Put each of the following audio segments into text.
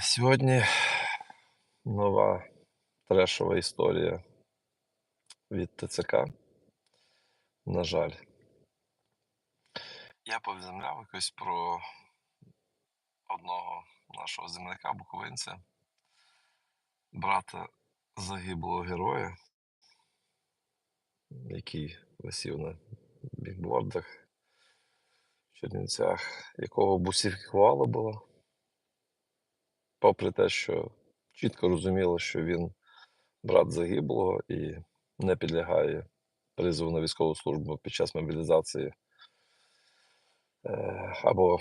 Сьогодні нова трешова історія від ТЦК. На жаль. Я повідомляв якось про одного нашого земляка, буковинця, брата загиблого героя, який висів на бікбордах в Чернівцях, якого бусифікувало було попри те, що чітко розуміло, що він брат загиблого і не підлягає призову на військову службу під час мобілізації, е, або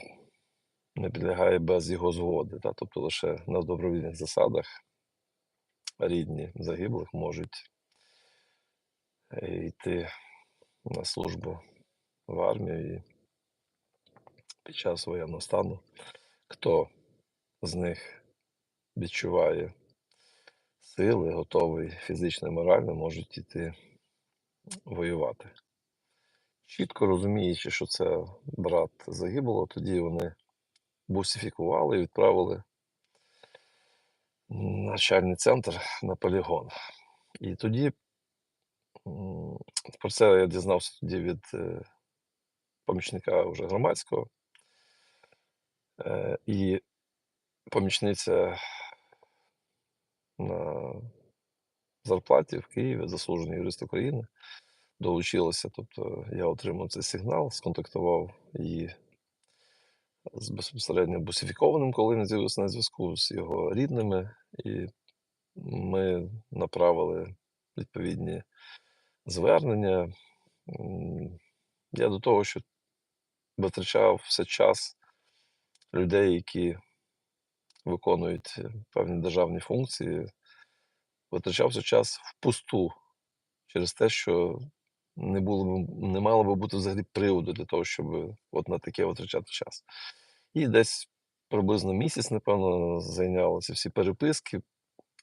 не підлягає без його згоди, та, тобто лише на добровільних засадах рідні загиблих можуть е, йти на службу в армію і під час воєнного стану. Хто з них відчуває сили, готовий фізично і морально, можуть іти воювати. Чітко розуміючи, що це брат загиблого, тоді вони бусифікували і відправили навчальний центр на полігон. І тоді про це я дізнався тоді від е, помічника вже громадського. Е, І помічниця на зарплаті в Києві, заслужений юрист України, долучилася. Тобто я отримав цей сигнал, сконтактував її з безпосередньо бусифікованим, коли він з'явився на зв'язку з його рідними, і ми направили відповідні звернення. Я до того, що витрачав все час людей, які виконують е, певні державні функції, витрачав все час впусту через те, що не було не мало би бути взагалі приводу для того, щоб от на таке витрачати час. І десь приблизно місяць, напевно, зайнялися всі переписки,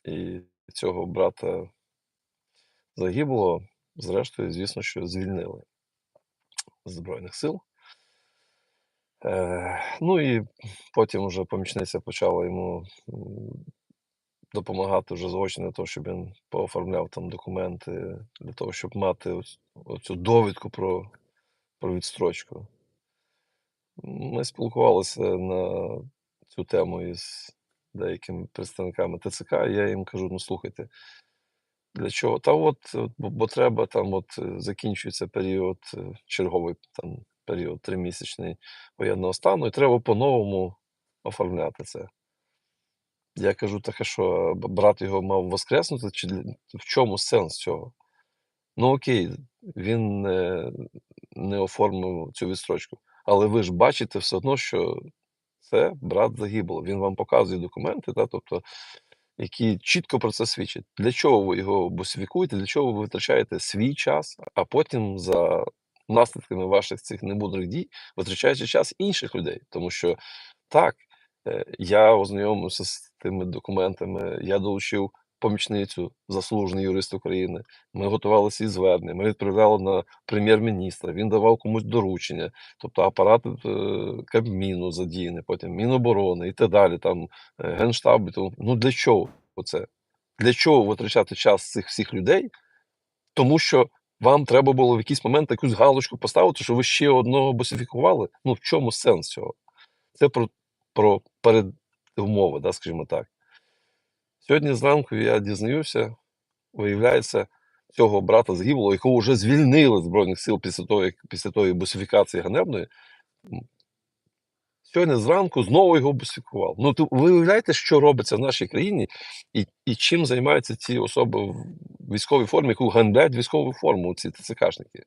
і цього брата загиблого, зрештою, звісно, що звільнили з Збройних сил. Е, ну і потім вже помічниця почала йому допомагати вже заочно для того, щоб він пооформляв там документи для того, щоб мати оцю довідку про, про відстрочку. Ми спілкувалися на цю тему із деякими представниками ТЦК, і я їм кажу: ну слухайте, для чого? Та от, от, бо, бо треба там, от е, закінчується період, е, черговий там період тримісячний воєнного стану, і треба по-новому оформляти це. Я кажу, так а що, брат його мав воскреснути, чи в чому сенс цього? Ну окей, він не, не оформив цю відстрочку. Але ви ж бачите все одно, що це брат загиблого. Він вам показує документи, та, тобто, які чітко про це свідчать. Для чого ви його бусифікуєте, для чого ви витрачаєте свій час, а потім за наслідками ваших цих немудрих дій витрачаєте час інших людей. Тому що так, е, я ознайомився з тими документами, я долучив помічницю, заслужений юрист України. Ми готували ці звернення, ми відправляли на прем'єр-міністра, він давав комусь доручення, тобто апарат е, Кабміну задіяний, потім Міноборони і так далі, там е, Генштаб. тому. Ну для чого це? Для чого витрачати час цих всіх людей? Тому що вам треба було в якийсь момент якусь галочку поставити, що ви ще одного босифікували. Ну в чому сенс цього? Це про, про передумови, да, скажімо так. Сьогодні зранку я дізнаюся, виявляється, цього брата загиблого, якого вже звільнили Збройних сил після того, як після тої босифікації ганебної. Сьогодні зранку знову його босифікували. Ну, то ви уявляєте, що робиться в нашій країні, і, і чим займаються ці особи в військовій формі, яку ганблять військову форму, ці ТЦКшники?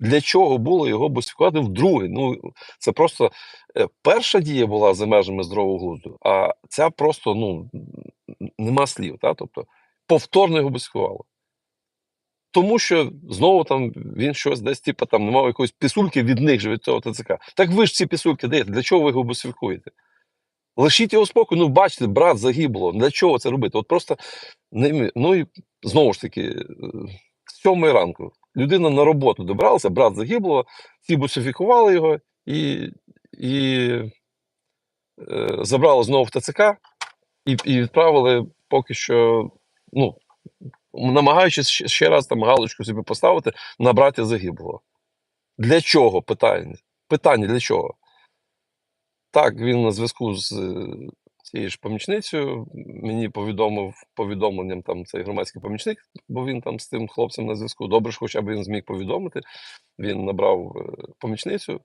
Для чого було його босифікувати вдруге? Ну, це просто е, перша дія була за межами здорового глузду, а ця просто ну, нема слів. Та? Тобто повторно його босифікували. Тому що знову там він щось десь, типу, там не мав якоїсь пісульки від них же від цього ТЦК. Так ви ж ці пісульки даєте, для чого ви його босифікуєте? Лишіть його спокою, ну бачите, брат загибло. Для чого це робити? От просто ну і знову ж таки, е, з сьомої ранку людина на роботу добралася, брат загиблого, ці босифікували його і, і е, забрали знову в ТЦК. і, і відправили поки що, ну, намагаючись ще, раз там галочку собі поставити на братя загиблого. Для чого? Питання. Питання для чого? Так, він на зв'язку з е, цією ж помічницею. Мені повідомив повідомленням там цей громадський помічник, бо він там з тим хлопцем на зв'язку. Добре, що хоча б він зміг повідомити. Він набрав е, помічницю.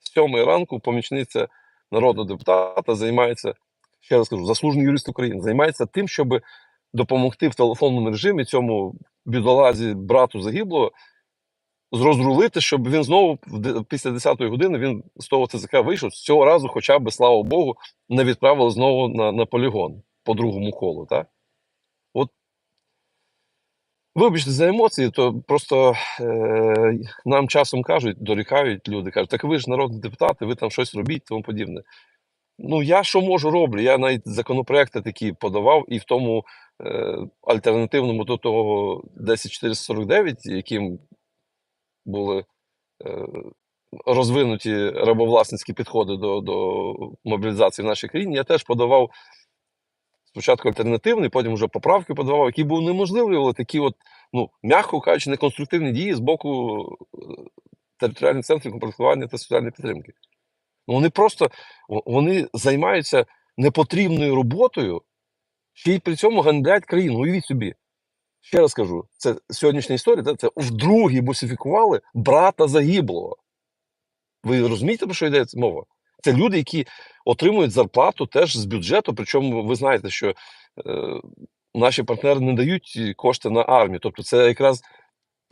З сьомої ранку помічниця народного депутата займається, ще раз кажу, заслужений юрист України, займається тим, щоб допомогти в телефонному режимі цьому бідолазі брату загиблого зрозрулити, щоб він знову після 10-ї години він з того ЦЗК вийшов. З цього разу, хоча б, слава Богу, не відправили знову на, на полігон по другому колу. Так? От вибачте за емоції, то просто е, нам часом кажуть, дорікають люди, кажуть, так ви ж народні депутати, ви там щось робіть, тому подібне. Ну, я що можу роблю? Я навіть законопроекти такі подавав, і в тому е, альтернативному до того 10449, яким були е, розвинуті рабовласницькі підходи до, до мобілізації в нашій країні, я теж подавав спочатку альтернативний, потім вже поправки подавав, які був неможливі, такі, от, ну, м'яко кажучи, неконструктивні дії з боку е, територіальних центрів комплектування та соціальної підтримки. Ну, вони просто вони займаються непотрібною роботою, ще й при цьому гандлять країну. Уявіть собі. Ще раз кажу, це сьогоднішня історія, це вдруге бусифікували брата загиблого. Ви розумієте, про що йде мова? Це люди, які отримують зарплату теж з бюджету. Причому ви знаєте, що е, наші партнери не дають кошти на армію. Тобто, це якраз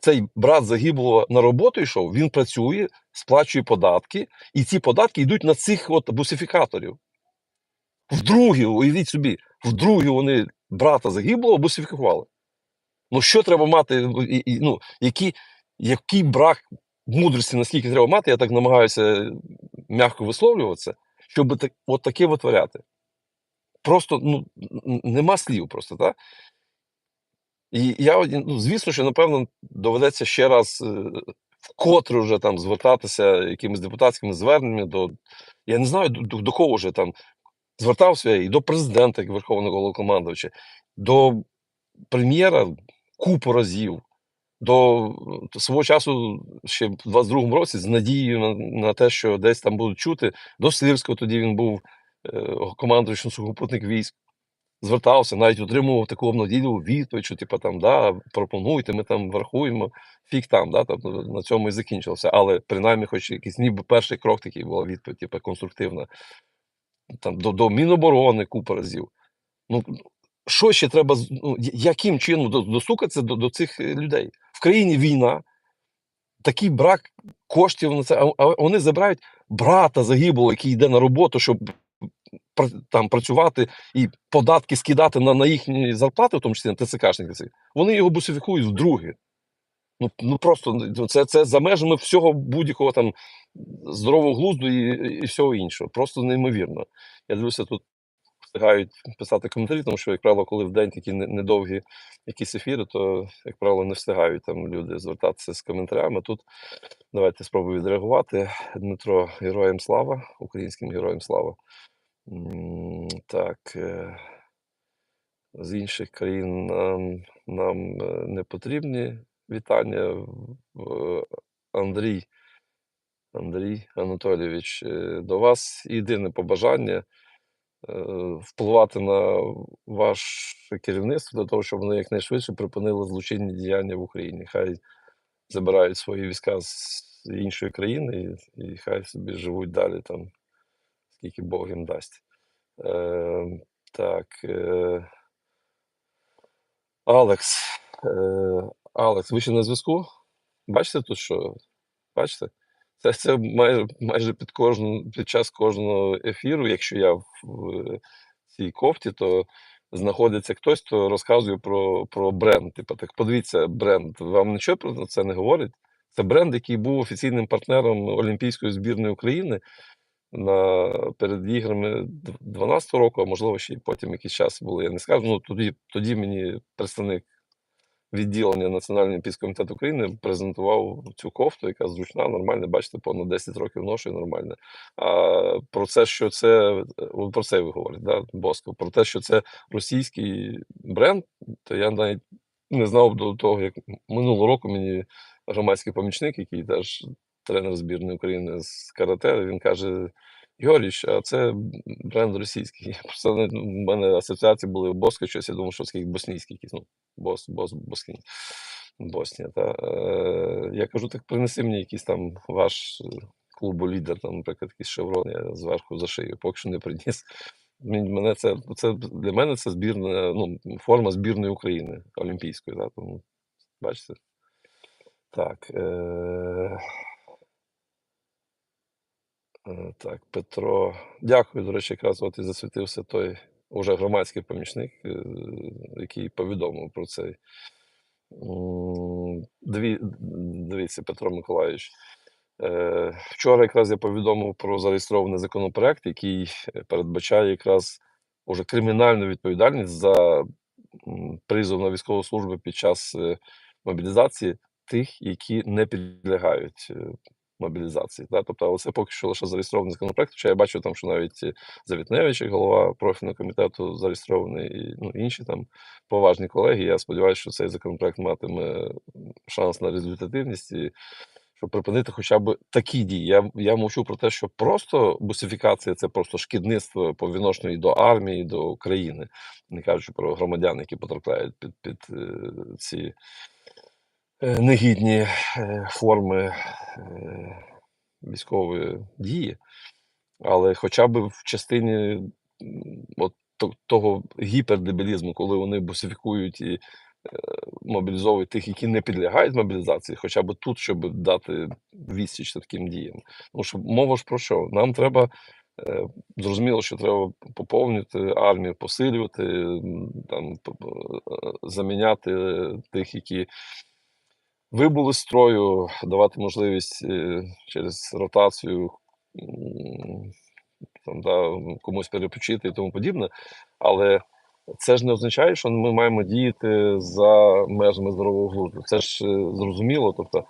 цей брат загиблого на роботу йшов, він працює, сплачує податки, і ці податки йдуть на цих от бусифікаторів. Вдруге, уявіть собі, вдруге вони брата загиблого бусифікували. Ну, що треба мати, ну, ну, які, який брак мудрості, наскільки треба мати, я так намагаюся м'яко висловлюватися, щоб от таке витворяти. Просто ну, нема слів просто, так? І я, ну, звісно, що, напевно, доведеться ще раз е, вкотре вже там звертатися якимись депутатськими зверненнями до. Я не знаю, до, до, кого вже там звертався і до президента, як Верховного Головнокомандувача, до прем'єра купу разів. До е, свого часу, ще в 22-му році, з надією на, на те, що десь там будуть чути, до Сирського тоді він був е, командуючим сухопутних військ. Звертався, навіть отримував таку обнадійливу відповідь, що типу, там, да, пропонуйте, ми там врахуємо, фіг там, да, тобто на цьому і закінчилося. Але принаймні, хоч якийсь ніби перший крок такий була відповідь, типу, конструктивна. Там, до, до Міноборони купа разів. Ну, що ще треба, ну, яким чином до- достукатися до, до цих е, людей? В країні війна, такий брак коштів на це, а, вони забирають брата загиблого, який йде на роботу, щоб там працювати і податки скидати на, на їхні зарплати, в тому числі на ТЦКшники. Вони його бусифікують вдруге. Ну, ну просто ну, це, це за межами всього будь-якого там здорового глузду і, і всього іншого. Просто неймовірно. Я дивлюся, тут встигають писати коментарі, тому що, як правило, коли в день такі недовгі якісь ефіри, то, як правило, не встигають там люди звертатися з коментарями. Тут давайте спробую відреагувати. Дмитро, героям слава, українським героям слава. Так. е, З інших країн нам, нам е, не потрібні вітання. Андрій, Андрій Анатолійович, е, до вас єдине побажання впливати на ваше керівництво для того, щоб вони якнайшвидше припинили злочинні діяння в Україні. Хай забирають свої війська з іншої країни і, і хай собі живуть далі там, скільки Бог їм дасть. Е, так. Е, Алекс. Е, Алекс, ви ще на зв'язку? Бачите тут що? Бачите? Це, це майже, майже під, кожну, під час кожного ефіру, якщо я в, в цій кофті, то знаходиться хтось, хто розказує про, про бренд. Типу, так подивіться, бренд. Вам нічого про це не говорить? Це бренд, який був офіційним партнером Олімпійської збірної України на, перед іграми 12 року, а можливо, ще й потім якийсь час було. Я не скажу. Ну тоді, тоді мені представник відділення Національного олімпійського комітету України презентував цю кофту, яка зручна, нормальна. Бачите, понад 10 років ношу і нормально. А про це, що це от про це ви говорите, да, Боско, про те, що це російський бренд, то я навіть не знав до того, як минулого року мені громадський помічник, який теж тренер збірної України з карате, він каже: Георгійович, а це бренд російський. Просто не- у мене асоціації були Боско, щось, я думав, що це боснійський якийсь, ну, бос, бос, боскін. Боснія. Та. Е, я кажу, так принеси мені якийсь там ваш е, клубу лідер, там, наприклад, якийсь шеврон, я зверху за шию, поки що не приніс. Мене це, це для мене це збірна, ну, форма збірної України Олімпійської. Да, тому, бачите. Так. Е... Е, Так, Петро. Дякую, до речі, якраз от і засвітився той уже громадський помічник, е, який повідомив про цей. Дві, дивіться, Петро Миколаївич. Е, Вчора якраз я повідомив про зареєстрований законопроект, який передбачає якраз уже кримінальну відповідальність за призов на військову службу під час мобілізації тих, які не підлягають мобілізації. Да? Тобто, це поки що лише зареєстрований законопроект. Хоча я бачу там, що навіть Завітневич, голова профільного комітету, зареєстрований, і ну, інші там поважні колеги. Я сподіваюся, що цей законопроект матиме шанс на результативність і щоб припинити хоча б такі дії. Я, я мовчу про те, що просто бусифікація це просто шкідництво по відношенню і до армії, і до країни, не кажучи про громадян, які потрапляють під, під е, ці негідні е, форми е, військової дії. Але хоча б в частині от того гіпердебілізму, коли вони бусифікують і е, мобілізовують тих, які не підлягають мобілізації, хоча б тут, щоб дати відсіч таким діям. Тому що мова ж про що? Нам треба. е, Зрозуміло, що треба поповнювати армію, посилювати, там е, заміняти е, тих, які вибули з строю, давати можливість е, через ротацію там, да, комусь перепочити і тому подібне. Але це ж не означає, що ми маємо діяти за межами здорового глузду. Це ж е, зрозуміло. Тобто, е,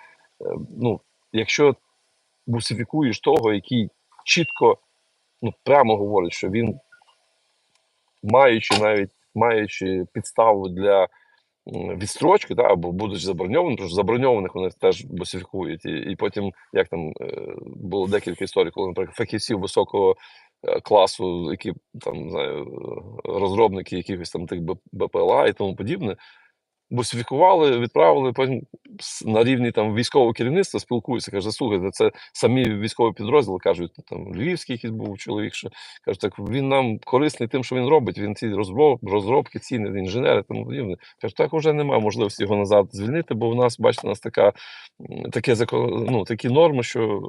ну, якщо бусифікуєш того, який чітко ну, прямо говорить, що він, маючи навіть маючи підставу для відстрочки, да, або будучи заброньованим, тому що заброньованих вони теж босифікують. І, і потім, як там е, було декілька історій, коли, наприклад, фахівців високого е, класу, які там знаю, розробники якихось там тих БПЛА і тому подібне, бусифікували, відправили потім на рівні там військового керівництва спілкуються. Каже, слухайте, це самі військові підрозділи кажуть, там львівський якийсь був чоловік, що каже, так він нам корисний тим, що він робить. Він ці розроб, розробки, ціни, інженери, тому подібне. Каже, так вже немає можливості його назад звільнити, бо в нас, бачите, у нас така таке ну, такі норми, що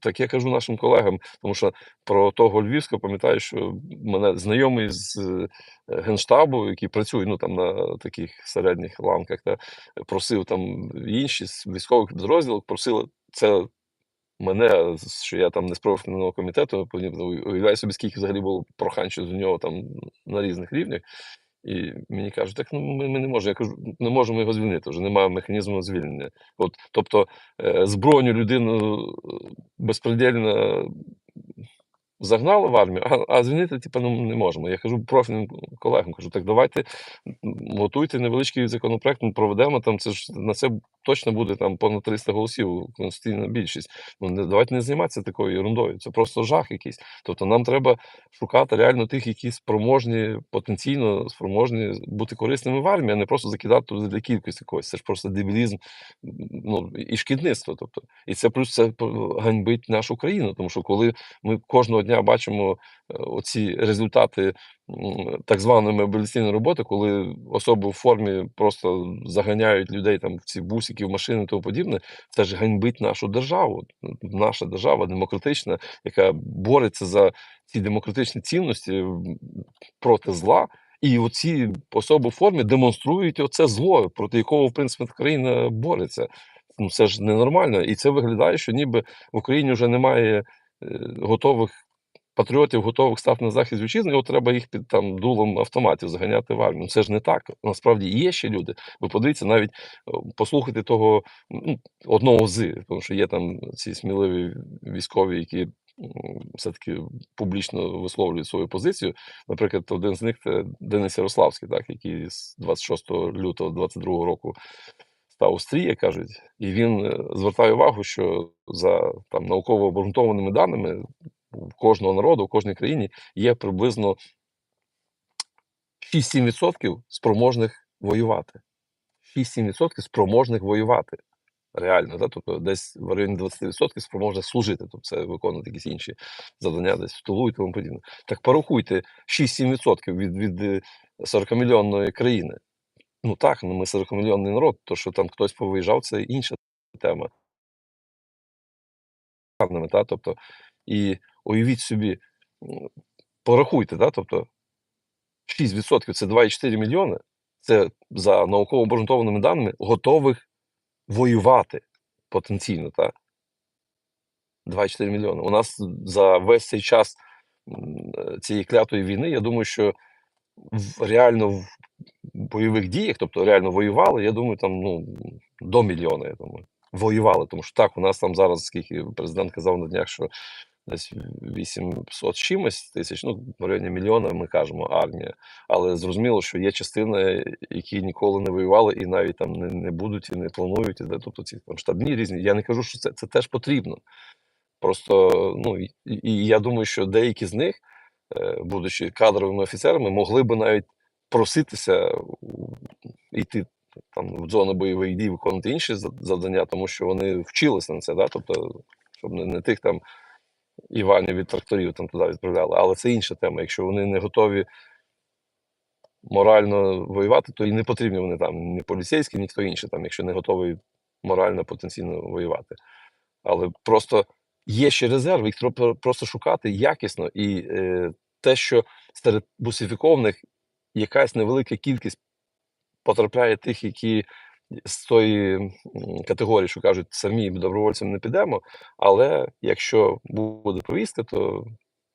так я кажу нашим колегам, тому що про того Львівського пам'ятаю, що мене знайомий з е, генштабу, який працює ну там на таких середніх ланках, та просив там інші з військових підрозділів, просили це. Мене, що я там не з профільного комітету, уявляю собі, скільки взагалі було прохань щодо нього там на різних рівнях. І мені кажуть, так ну ми, ми не можемо. Я кажу, не можемо його звільнити, вже немає механізму звільнення. От, тобто е, збройну людину е, безпредельно загнали в армію, а, а звільнити типу, ну, не можемо. Я кажу профільним колегам, кажу, так давайте готуйте невеличкий законопроект, ми проведемо там. Це ж на це точно буде там понад 300 голосів, конституційна більшість. Ну не давайте не займатися такою ерундою. Це просто жах якийсь. Тобто нам треба шукати реально тих, які спроможні, потенційно спроможні бути корисними в армії, а не просто закидати туди для кількості когось. Це ж просто дебілізм ну, і шкідництво. Тобто, і це плюс це ганьбить нашу країну, тому що коли ми кожного дня бачимо е, оці результати так званої мобілізаційної роботи, коли особи в формі просто заганяють людей там в ці бусики, в машини і тому подібне, це ж ганьбить нашу державу. Наша держава демократична, яка бореться за ці демократичні цінності проти зла. І оці особи в формі демонструють оце зло, проти якого, в принципі, країна бореться. Ну це ж ненормально. І це виглядає, що ніби в Україні вже немає е, готових патріотів готових стати на захист вітчизни, от треба їх під там дулом автоматів заганяти в армію. Ну, Це ж не так. Насправді є ще люди. Ви подивіться, навіть е, послухайте того ну, одного з, тому що є там ці сміливі військові, які все-таки публічно висловлюють свою позицію. Наприклад, один з них це Денис Ярославський, так, який з 26 лютого 22 року став у стрій, кажуть, і він е, звертає увагу, що за там науково обґрунтованими даними у кожного народу, у кожній країні є приблизно 6-7% спроможних воювати. 6-7% спроможних воювати. Реально, да? тобто десь в районі 20% спроможних служити, тобто це виконувати якісь інші завдання десь в тилу і тому подібне. Так порахуйте 6-7% від, від 40-мільйонної країни. Ну так, ну ми 40-мільйонний народ, то що там хтось повиїжджав, це інша тема. Та? Тобто, і уявіть собі, порахуйте, да? тобто 6% це 2,4 мільйони, це за науково обґрунтованими даними готових воювати потенційно. Та? 2,4 мільйони. У нас за весь цей час е, цієї клятої війни, я думаю, що реально в бойових діях, тобто реально воювали, я думаю, там ну, до мільйона, я думаю. Воювали, тому що так, у нас там зараз, скільки президент казав на днях, що десь 800 чимось тисяч, ну, в районі мільйона, ми кажемо, армія. Але зрозуміло, що є частини, які ніколи не воювали і навіть там не, не будуть і не планують. і де, Тобто ці там штабні різні. Я не кажу, що це, це теж потрібно. Просто, ну, і, і я думаю, що деякі з них, е, будучи кадровими офіцерами, могли би навіть проситися йти там в зону бойових дій, виконувати інші завдання, тому що вони вчилися на це, да? тобто, щоб не, не тих там Іванів від тракторів там туди відправляли. Але це інша тема. Якщо вони не готові морально воювати, то і не потрібні вони там ні поліцейські, ні хто інший, там, якщо не готовий морально потенційно воювати. Але просто є ще резерви, їх треба просто шукати якісно. І е, те, що серед бусифікованих якась невелика кількість потрапляє тих, які з тої категорії, що кажуть, самі добровольцем не підемо. Але якщо буде повісти, то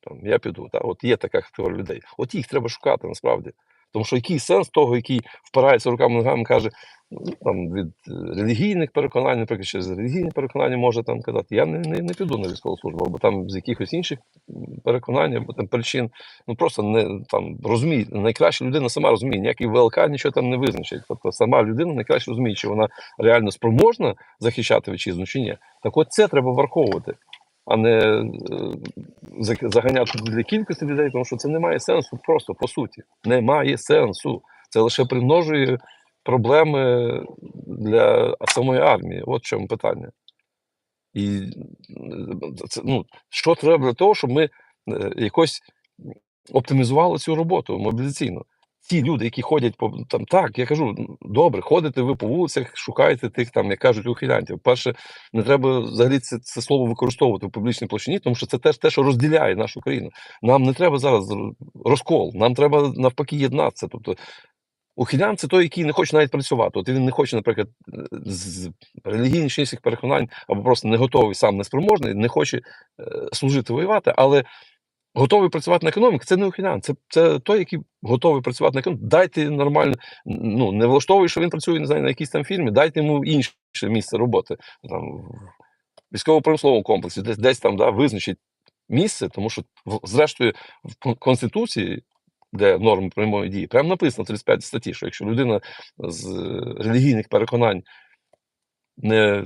там, я піду. Та? От є така категорія людей. От їх треба шукати насправді. Тому що який сенс того, який впирається руками ногами, каже, ну, там, від е, релігійних переконань, наприклад, через релігійні переконання може там казати, я не, не, не піду на військову службу, або там з якихось інших переконань, або там причин. Ну просто не там розуміє, найкраща людина сама розуміє, ніякий ВЛК нічого там не визначить. Тобто сама людина найкраще розуміє, чи вона реально спроможна захищати вітчизну чи ні. Так от це треба враховувати, а не е, заганяти для кількості людей, тому що це не має сенсу просто по суті. Немає сенсу. Це лише примножує проблеми для самої армії. От в чому питання. І е, це, ну, що треба для того, щоб ми е, якось оптимізували цю роботу мобілізаційну. Ті люди, які ходять по там, так, я кажу, добре, ходите ви по вулицях, шукаєте тих, там, як кажуть, ухилянтів. Перше, не треба взагалі це, це слово використовувати в публічній площині, тому що це теж те, що розділяє нашу країну. Нам не треба зараз розкол, нам треба навпаки єднатися. Тобто, ухилян це той, який не хоче навіть працювати. От він не хоче, наприклад, з релігійних переконань, або просто не готовий, сам неспроможний, не хоче е, служити воювати, але готовий працювати на економіку, це не ухилян, це, це той, який готовий працювати на економіку. Дайте нормально, ну не влаштовує, що він працює не знаю, на якійсь там фірмі, дайте йому інше місце роботи там військово-промисловому комплексі, десь десь там да, визначить місце, тому що зрештою в Конституції, де норми прямої дії, прямо написано в 35 статті, що якщо людина з релігійних переконань не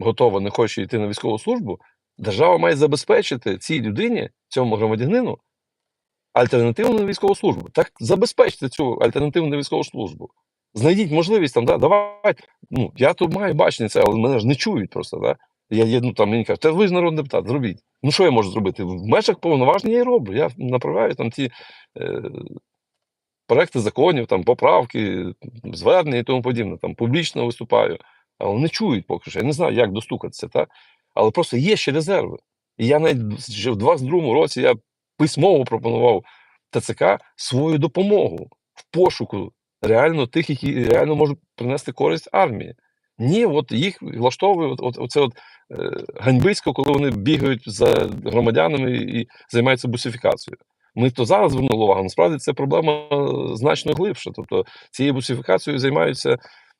готова, не хоче йти на військову службу, держава має забезпечити цій людині, цьому громадянину, альтернативну військову службу. Так забезпечте цю альтернативну військову службу. Знайдіть можливість там, да, давайте. Ну, я тут маю бачення це, але мене ж не чують просто. Да? Я, я ну, там, мені кажуть, ви ж народний депутат, зробіть. Ну, що я можу зробити? В межах повноважень я і роблю. Я направляю там ті е, проекти законів, там, поправки, звернення і тому подібне, там, публічно виступаю. Але не чують поки що. Я не знаю, як достукатися. Та? Але просто є ще резерви. І я навіть ще в 22-му році я письмово пропонував ТЦК свою допомогу в пошуку реально тих, які реально можуть принести користь армії. Ні, от їх влаштовує от, от, оце от е, ганьбисько, коли вони бігають за громадянами і займаються бусифікацією. Ми то зараз звернули увагу. Насправді це проблема значно глибша. Тобто цією бусифікацією займаються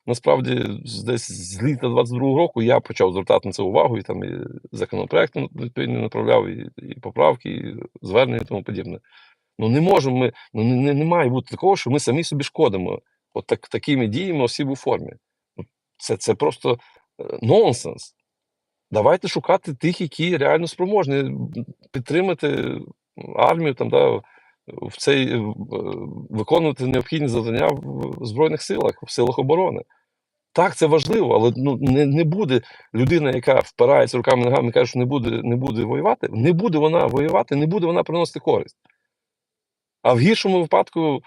насправді десь з літа 22-го року. Я почав звертати на це увагу і там і законопроекти відповідно направляв, і, і поправки, і звернення і тому подібне. Ну не можемо ми, ну не, не, не має бути такого, що ми самі собі шкодимо. От так, такими діями осіб у формі. Ну, Це, це просто е, нонсенс. Давайте шукати тих, які реально спроможні підтримати армію, там, да, в цей, е, виконувати необхідні завдання в Збройних силах, в силах оборони. Так, це важливо, але ну, не, не буде людина, яка впирається руками ногами каже, що не буде, не буде воювати, не буде вона воювати, не буде вона приносити користь. А в гіршому випадку,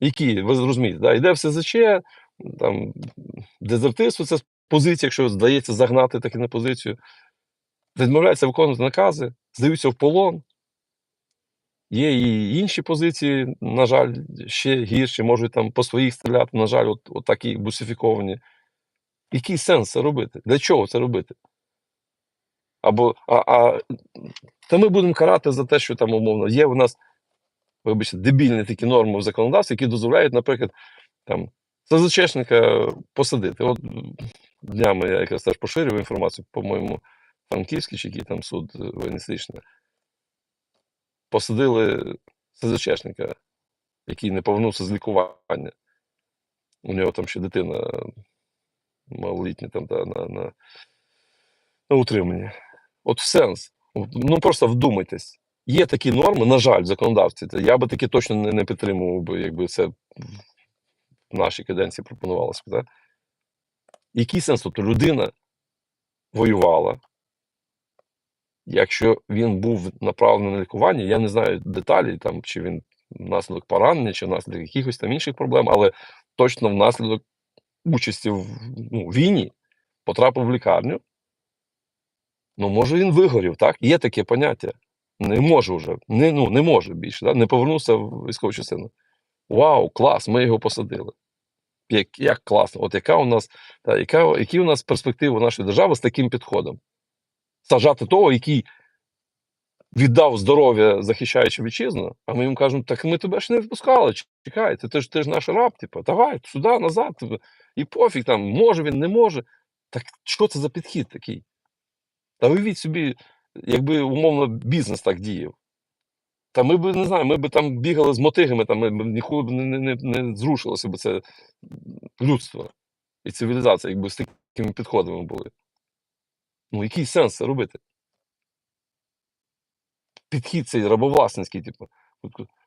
які, ви зрозумієте, да, йде в СЗЧ, там, дезертирство це позиція, якщо здається загнати таки на позицію, відмовляється виконувати накази, здаються в полон. Є і інші позиції, на жаль, ще гірші, можуть там по своїх стріляти, на жаль, от, от такі бусифіковані. Який сенс це робити? Для чого це робити? Або а, а, та ми будемо карати за те, що там умовно є у нас, вибачте, дебільні такі норми в законодавстві, які дозволяють, наприклад, там СЗЧшника посадити. От днями я якраз теж поширював інформацію, по-моєму, Франківський чи який там суд е, воєністичний. Посадили СЗЧшника, який не повернувся з лікування. У нього там ще дитина малолітня там, та, на, на, на утриманні. От сенс. Ну просто вдумайтесь. Є такі норми, на жаль, в законодавстві. Я би таки точно не, не підтримував би, якби це в нашій каденції пропонувалося. Так? Який сенс? Тобто людина воювала. Якщо він був направлений на лікування, я не знаю деталі, там, чи він внаслідок поранення, чи внаслідок якихось там інших проблем, але точно внаслідок участі в ну, війні потрапив в лікарню. Ну, може, він вигорів, так? Є таке поняття. Не може вже, не, ну, не може більше, так? не повернувся в військову частину. Вау, клас, ми його посадили. Як, як класно. От яка у нас, та, яка, які у нас перспективи нашої держави з таким підходом? Сажати того, який віддав здоров'я, захищаючи вітчизну, а ми йому кажемо, так ми тебе ж не відпускали. Чекай, ти, ти, ж, ти ж наш раб, типу, давай сюди, назад. типу, І пофіг там, може він, не може. Так що це за підхід такий? Та уявіть собі, якби умовно бізнес так діяв. Та ми б не знаю, ми б там бігали з мотигами, там ми б ніколи б не, не, не, не зрушилося б це людство і цивілізація, якби з такими підходами були. Ну, який сенс це робити? Підхід цей рабовласницький, типу.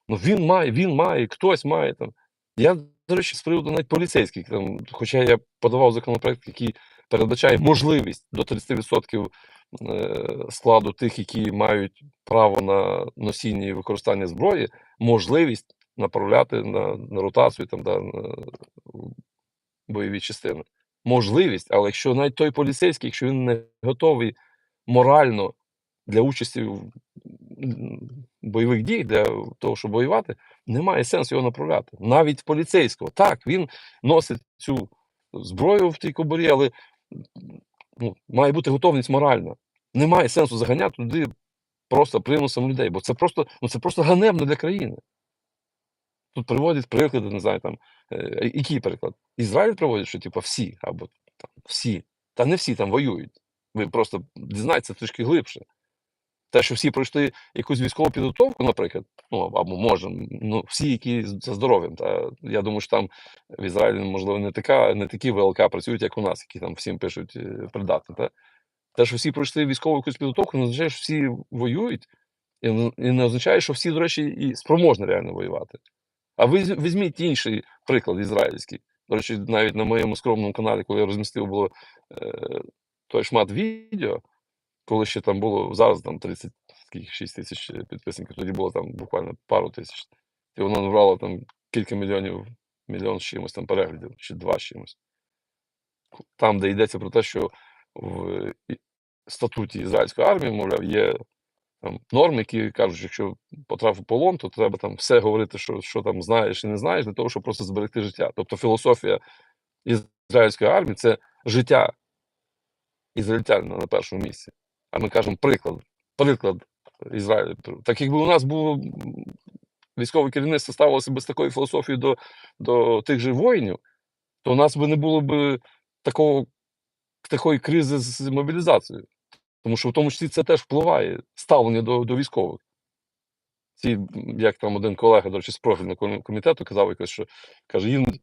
Ну він має, він має, хтось має там. Я, до речі, з приводу навіть поліцейських, там, хоча я подавав законопроект, який передбачає можливість до 30% е, складу тих, які мають право на носіння і використання зброї, можливість направляти на, на ротацію там, да, на бойові частини. Можливість, але якщо навіть той поліцейський, якщо він не готовий морально для участі в бойових дій, для того, щоб воювати, немає сенсу його направляти. Навіть поліцейського. Так, він носить цю зброю в тій кобурі, але ну, має бути готовність моральна. Немає сенсу заганяти туди просто примусом людей, бо це просто, ну, це просто ганебно для країни. Тут приводять приклади, не знаю, там, е, який приклад? Ізраїль приводить, що типу, всі, або там, всі. Та не всі там воюють. Ви просто дізнаєтеся трішки глибше. Те, що всі пройшли якусь військову підготовку, наприклад, ну або може, ну всі, які за здоров'ям. Та я думаю, що там в Ізраїлі, можливо, не така, не такі ВЛК працюють, як у нас, які там всім пишуть е, придатно. Та? Те, що всі пройшли військову якусь підготовку, не означає, що всі воюють, і не- означає, що всі, до речі, і спроможні реально воювати. А ви візьміть інший приклад ізраїльський. До речі, навіть на моєму скромному каналі, коли я розмістив було е, той шмат відео, коли ще там було зараз там 36 тисяч підписників, тоді було там буквально пару тисяч. І воно набрало там кілька мільйонів, мільйон з чимось там переглядів, чи два з чимось. Там, де йдеться про те, що в статуті ізраїльської армії, мовляв, є там норми, які кажуть, що якщо потрапив в полон, то треба там все говорити, що, що там знаєш і не знаєш, для того, щоб просто зберегти життя. Тобто філософія ізраїльської армії це життя ізраїльтянина на першому місці. А ми кажемо приклад, приклад Ізраїлю. Так якби у нас було військове керівництво ставилося би з такою філософією до, до тих же воїнів, то у нас би не було б такого, такої кризи з мобілізацією. Тому що в тому числі це теж впливає ставлення до, до військових. Ці, як там один колега, до речі, з профільного комітету казав, якось, що каже, іноді,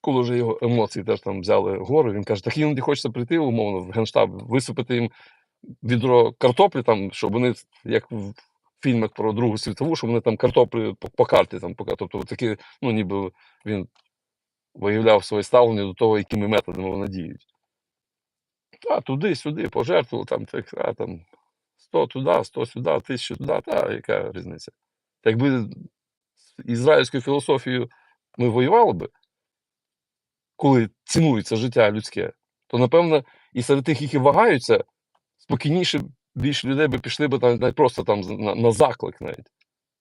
коли вже його емоції теж там взяли гору, він каже, так іноді хочеться прийти, умовно, в генштаб, висипати їм відро картоплі, там, щоб вони, як в фільмах про Другу світову, щоб вони там картоплі по, по карті там. Тобто такі, ну ніби він виявляв своє ставлення до того, якими методами вони діють. Та, туди-сюди, пожертвував, там, так, а, там 100 туди, 100 сюди, 1000 туди, та яка різниця? Якби ізраїльською філософією ми воювали би, коли цінується життя людське, то напевно і серед тих, які вагаються, спокійніше більше людей би пішли б там, навіть просто там на, на заклик навіть.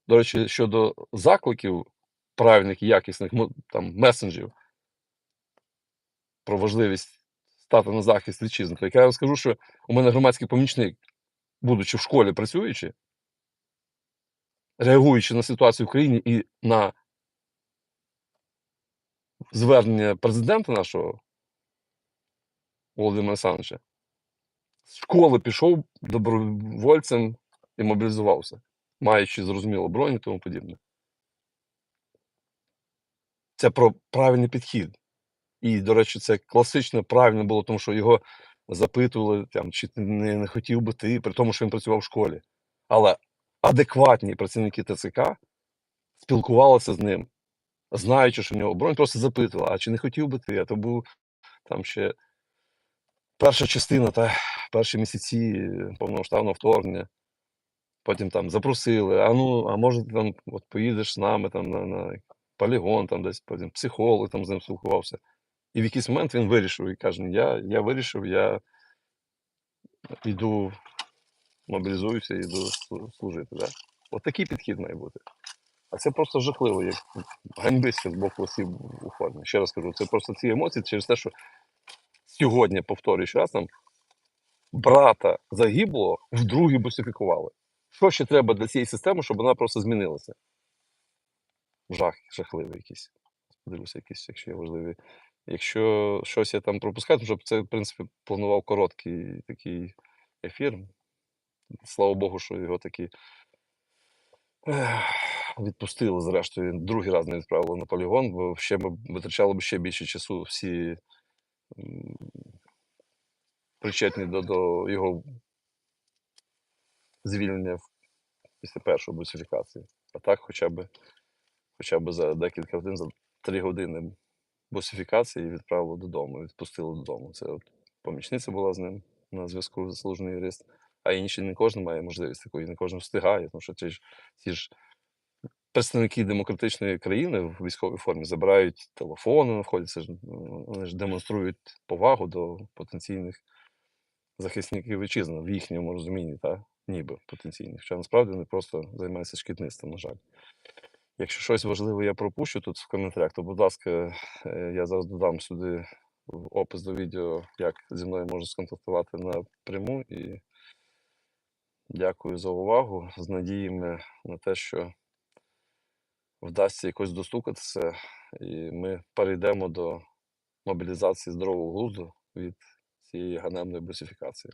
До речі, щодо закликів правильних і якісних там, месенджів про важливість стати на захист вітчизни, то я вам скажу, що у мене громадський помічник, будучи в школі працюючи, реагуючи на ситуацію в країні і на звернення президента нашого Володимира Олександровича, з школи пішов добровольцем і мобілізувався, маючи зрозуміло броню і тому подібне. Це про правильний підхід. І, до речі, це класично правильно було, тому що його запитували, там, чи не, не хотів би ти, при тому, що він працював в школі. Але адекватні працівники ТЦК спілкувалися з ним, знаючи, що в нього бронь, просто запитували, а чи не хотів би ти? А то був там ще перша частина, та перші місяці повномасштабного вторгнення. Потім там запросили, а ну, а може ти там от поїдеш з нами там на, на полігон, там десь потім психолог там з ним спілкувався. І в якийсь момент він вирішив і каже: я, я вирішив, я йду, мобілізуюся і йду служити. Да? От такий підхід має бути. А це просто жахливо, як ганьбистя з боку осіб у формі. Ще раз кажу, це просто ці емоції через те, що сьогодні, повторюю ще раз, там брата загиблого вдруге бусифікували. Що ще треба для цієї системи, щоб вона просто змінилася? Жах, жахливий якийсь. Подивлюся, якісь, якщо є важливі. Якщо щось я там пропускаю, тому що це, в принципі, планував короткий такий ефір. Слава Богу, що його таки ех, відпустили. Зрештою, другий раз не відправили на полігон, бо ще ми витрачали б ще більше часу всі причетні до, до його звільнення після першої бусифікації. А так хоча б, хоча б за декілька годин, за три години бусифікації відправили додому, відпустили додому. Це от помічниця була з ним на зв'язку заслужений юрист. А інші не кожен має можливість такої, не кожен встигає, тому що ці ж, ці ж представники демократичної країни в військовій формі забирають телефони ж ну, вони ж демонструють повагу до потенційних захисників вітчизни в їхньому розумінні, та? ніби потенційних. Хоча насправді вони просто займаються шкідництвом, на жаль. Якщо щось важливе я пропущу тут в коментарях, то, будь ласка, е, я зараз додам сюди в опис до відео, як зі мною можна сконтактувати напряму. І дякую за увагу з надіями на те, що вдасться якось достукатися, і ми перейдемо до мобілізації здорового глузду від цієї ганебної брусифікації.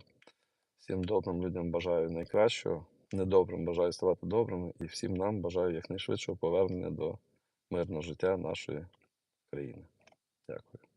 Всім добрим людям бажаю найкращого, недобрим бажаю ставати добрими, і всім нам бажаю якнайшвидшого повернення до мирного життя нашої країни. Дякую.